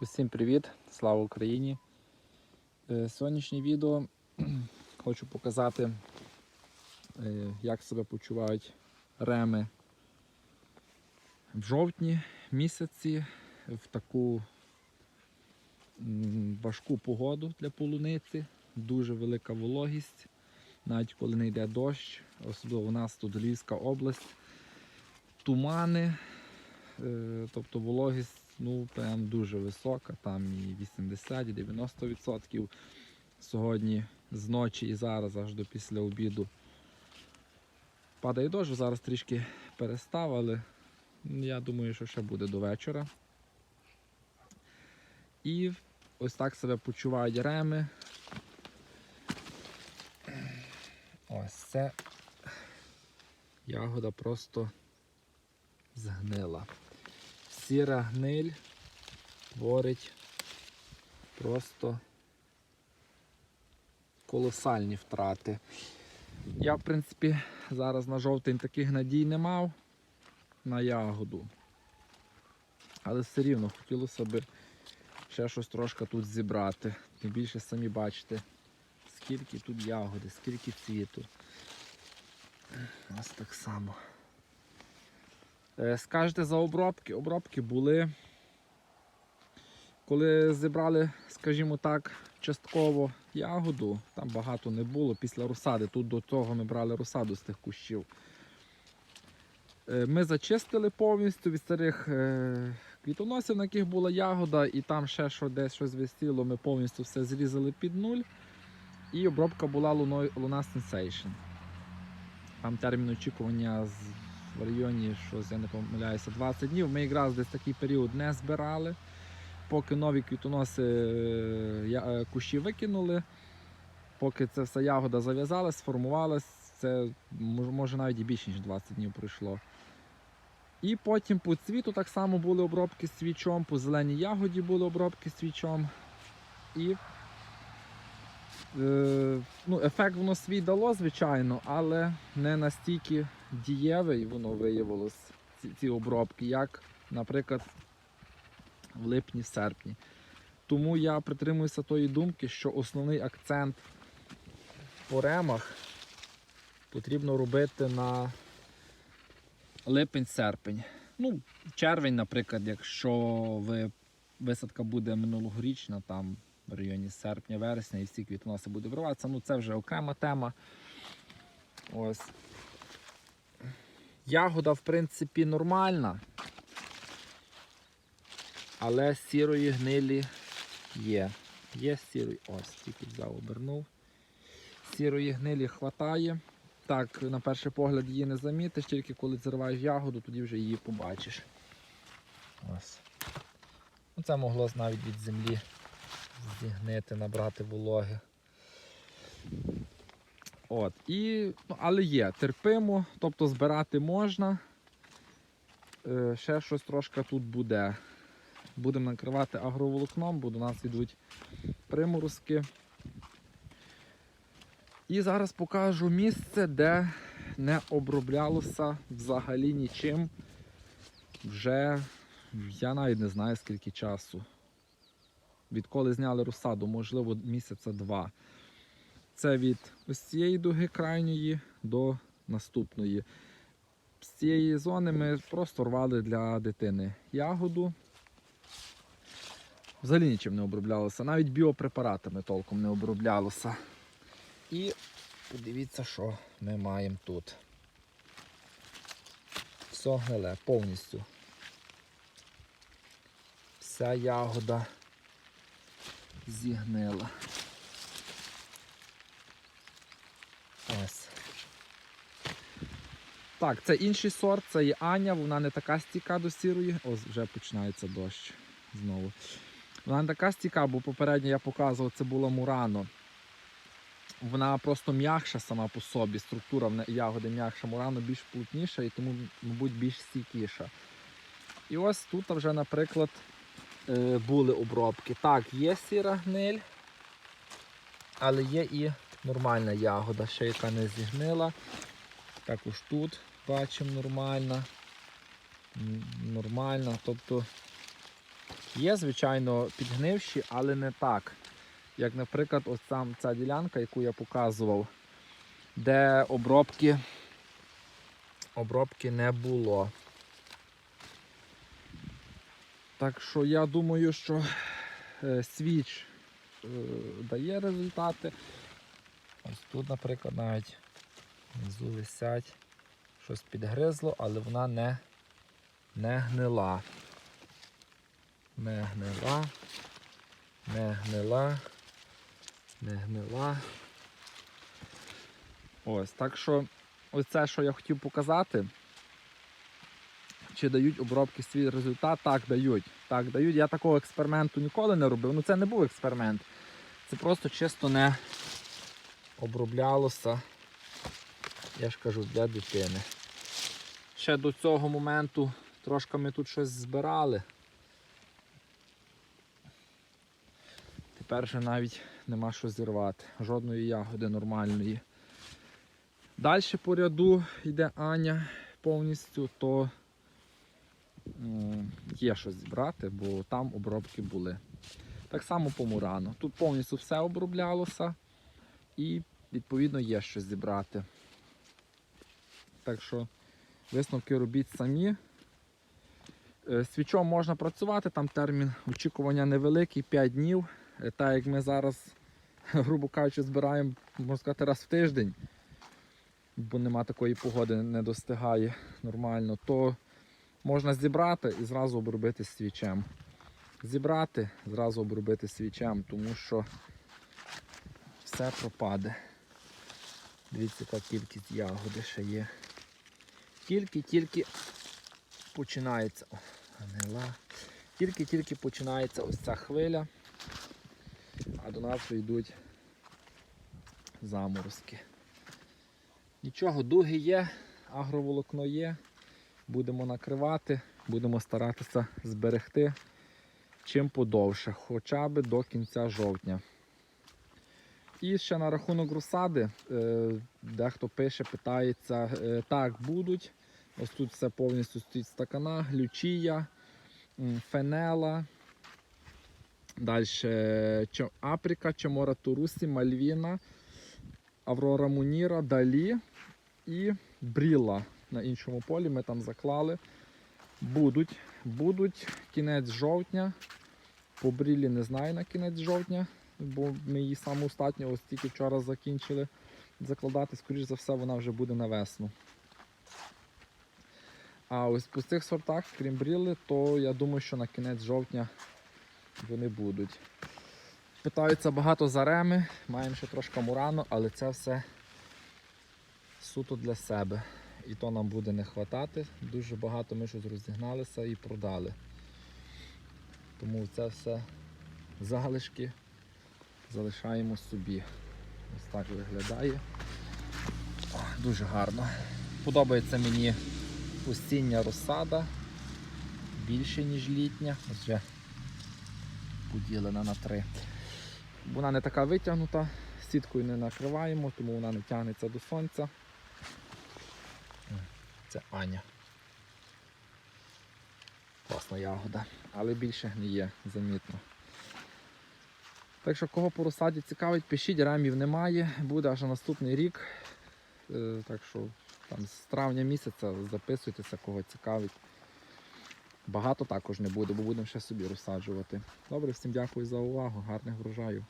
Усім привіт! Слава Україні! Е, Сьогоднішнє відео хочу показати, е, як себе почувають реми в жовтні місяці в таку важку погоду для полуниці, дуже велика вологість, навіть коли не йде дощ, особливо у нас тут Львівська область, тумани, е, тобто вологість ну, прям дуже висока, там і 80, і 90%. Сьогодні з ночі і зараз аж до після обіду. Падає дощ, зараз трішки перестав, але я думаю, що ще буде до вечора. І ось так себе почувають реми. Ось це ягода просто згнила сіра гниль творить просто колосальні втрати. Я, в принципі, зараз на жовтень таких надій не мав на ягоду. Але все рівно хотілося б ще щось трошки тут зібрати. Тим більше самі бачите, скільки тут ягоди, скільки цвіту. У нас так само. Е, Скажете за обробки. Обробки були. Коли зібрали, скажімо так, частково ягоду, там багато не було після розсади. Тут до того ми брали розсаду з тих кущів. Е, Ми зачистили повністю від старих е, квітоносів, на яких була ягода, і там ще що десь щось висіло, ми повністю все зрізали під нуль. І обробка була Luna Sensation. Там термін очікування з в районі, щось я не помиляюся, 20 днів. Ми якраз десь такий період не збирали. Поки нові квітоноси е, е, кущі викинули, поки ця вся ягода зав'язалась, сформувалась, це може навіть і більше, ніж 20 днів пройшло. І потім по цвіту так само були обробки свічом, по зеленій ягоді були обробки свічом. І ну, ефект воно свій дало, звичайно, але не настільки дієвий воно виявилось, ці, ці обробки, як, наприклад, в липні-серпні. Тому я притримуюся тої думки, що основний акцент по ремах потрібно робити на липень-серпень. Ну, червень, наприклад, якщо ви, висадка буде минулогорічна, там в районі серпня-вересня і всі квітоноси будуть вриватися, ну це вже окрема тема. Ось. Ягода, в принципі, нормальна, але сірої гнилі є. Є сірої. Ось, тільки взяв, обернув. Сірої гнилі хватає. Так, на перший погляд її не замітиш, тільки коли зриваєш ягоду, тоді вже її побачиш. Ось. Ну, Це могло навіть від землі зігнити, набрати вологи. От, і, ну, але є, терпимо, тобто збирати можна. Е, ще щось трошки тут буде. Будемо накривати агроволокном, бо до нас йдуть приморозки. І зараз покажу місце, де не оброблялося взагалі нічим. Вже я навіть не знаю скільки часу. Відколи зняли розсаду, можливо, місяця два. Це від ось цієї дуги крайньої до наступної. З цієї зони ми просто рвали для дитини ягоду. Взагалі нічим не оброблялося, навіть біопрепаратами толком не оброблялося. І подивіться, що ми маємо тут. Все гниле повністю. Вся ягода зігнила. Ось. Так, це інший сорт, це є Аня, вона не така стійка до сірої. Ось вже починається дощ знову. Вона не така стійка, бо попередньо я показував, це було Мурано. Вона просто м'якша сама по собі, структура ягоди м'якша, Мурано більш плотніша і тому, мабуть, більш стійкіша. І ось тут вже, наприклад, були обробки. Так, є сіра гниль, але є і нормальна ягода, ще яка не зігнила. Також тут бачимо нормальна. Нормальна. Тобто Є, звичайно, підгнивші, але не так. Як, наприклад, ось там ця ділянка, яку я показував, де обробки, обробки не було. Так що я думаю, що е, свіч е, дає результати. Ось тут, наприклад, навіть внизу висять, щось підгризло, але вона не, не гнила. Не гнила, не гнила, не гнила. Ось, так що ось це, що я хотів показати. Чи дають обробки свій результат? Так, дають. Так, дають. Я такого експерименту ніколи не робив. Ну це не був експеримент. Це просто чисто не оброблялося. Я ж кажу, для дитини. Ще до цього моменту трошки ми тут щось збирали. Тепер вже навіть нема що зірвати. Жодної ягоди нормальної. Далі по ряду йде Аня повністю, то є що зібрати, бо там обробки були. Так само по Мурану. Тут повністю все оброблялося і відповідно є що зібрати. Так що висновки робіть самі. Е, Свічом можна працювати, там термін очікування невеликий, 5 днів. Е, Так як ми зараз, грубо кажучи, збираємо, можна сказати, раз в тиждень, бо нема такої погоди, не достигає нормально, то можна зібрати і зразу обробити свічем. Зібрати, зразу обробити свічем, тому що все пропаде. Дивіться, яка кількість ягоди ще є. Тільки-тільки починається. Гнила. Тільки-тільки починається ось ця хвиля, а до нас йдуть заморозки. Нічого, дуги є, агроволокно є. Будемо накривати, будемо старатися зберегти чим подовше, хоча б до кінця жовтня. І ще на рахунок розсади, е, дехто пише, питається, е, так, будуть. Ось тут все повністю стоїть стакана, глючія, фенела. Далі Априка, Чамора Турусі, Мальвіна, Аврора Муніра, Далі і Бріла. На іншому полі ми там заклали. Будуть, будуть кінець жовтня. По брілі не знаю на кінець жовтня, бо ми її остатню ось тільки вчора закінчили закладати. Скоріш за все, вона вже буде на весну. А ось по цих сортах, крім бріли, то я думаю, що на кінець жовтня вони будуть. Питаються багато за реми, маємо ще трошки мурану, але це все суто для себе. І то нам буде не вистачати. Дуже багато ми щось розігналися і продали. Тому це все залишки залишаємо собі. Ось так виглядає. О, дуже гарно. Подобається мені осіння розсада. Більше, ніж літня. Ось вже поділена на три. Вона не така витягнута, сіткою не накриваємо, тому вона не тягнеться до сонця. Це Аня. Класна ягода, але більше не є замітно. Так що кого по розсаді цікавить, пишіть, ремів немає, буде аж наступний рік. Е, Так що там з травня місяця записуйтеся, кого цікавить. Багато також не буде, бо будемо ще собі розсаджувати. Добре, всім дякую за увагу, гарних врожаю.